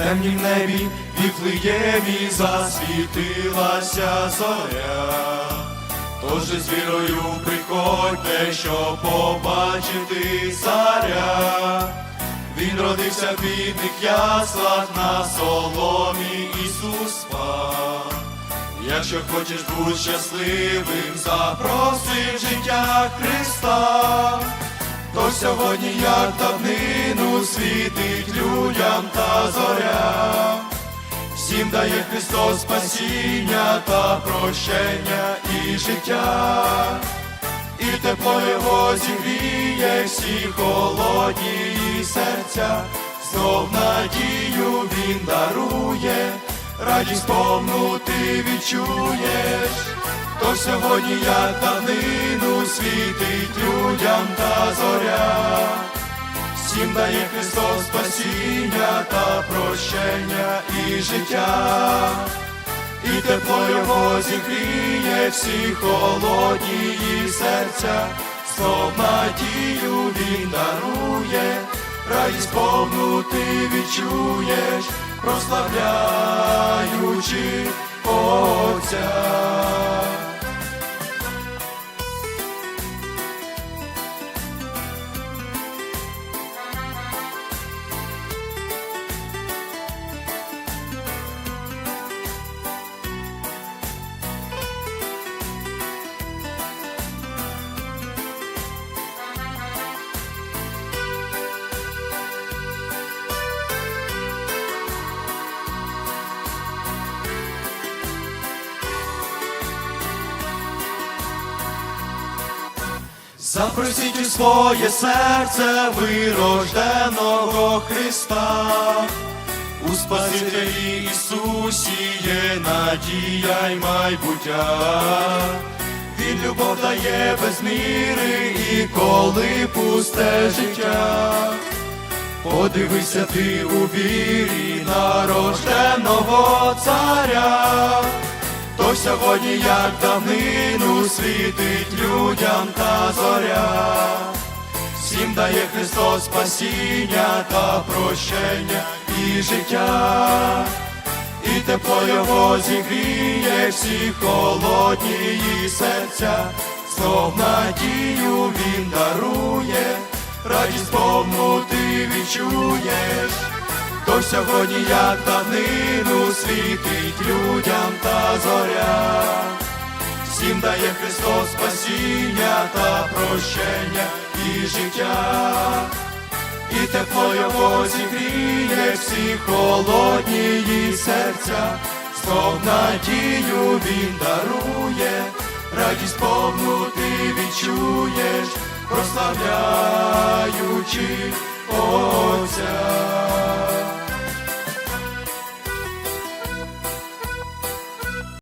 темнім небі Віфлеємі засвітилася зоря. Тож з вірою приходьте, щоб побачити царя. Він родився в бідних яслах на соломі Ісус спав. Якщо хочеш бути щасливим, запроси життя Христа, то сьогодні, як давнину, світить людям та зоря. Всім дає Христос спасіння та прощення і життя, і тепло Його зігріє всі холодні серця, знов надію Він дарує, радість повну ти відчуєш, то сьогодні, як давнину, світить людям та зоря. Всім дає Христос спасіння та прощення і життя, і тепло Його зігріє всі холодні її серця, знов надію Він дарує, радість повну ти відчуєш, прославляючи Отця. Запросіть у своє серце вирожденого Христа, у Спасителі Ісусі є надія й майбуття. Він любов дає без міри і коли пусте життя. Подивися ти у вірі нарожденого царя. То сьогодні, як давнину, світить людям та зоря, всім дає Христос спасіння та прощення і життя, і тепло Його зігріє всі холодні її серця, знов надію Він дарує, радість повну ти відчуєш. То сьогодні, як давнину, світить людям та зоря, всім дає Христос спасіння та прощення і життя, і тепло Його зігріє всі холодні серця, знов надію Він дарує, радість повну ти відчуєш, прославляючи Отця.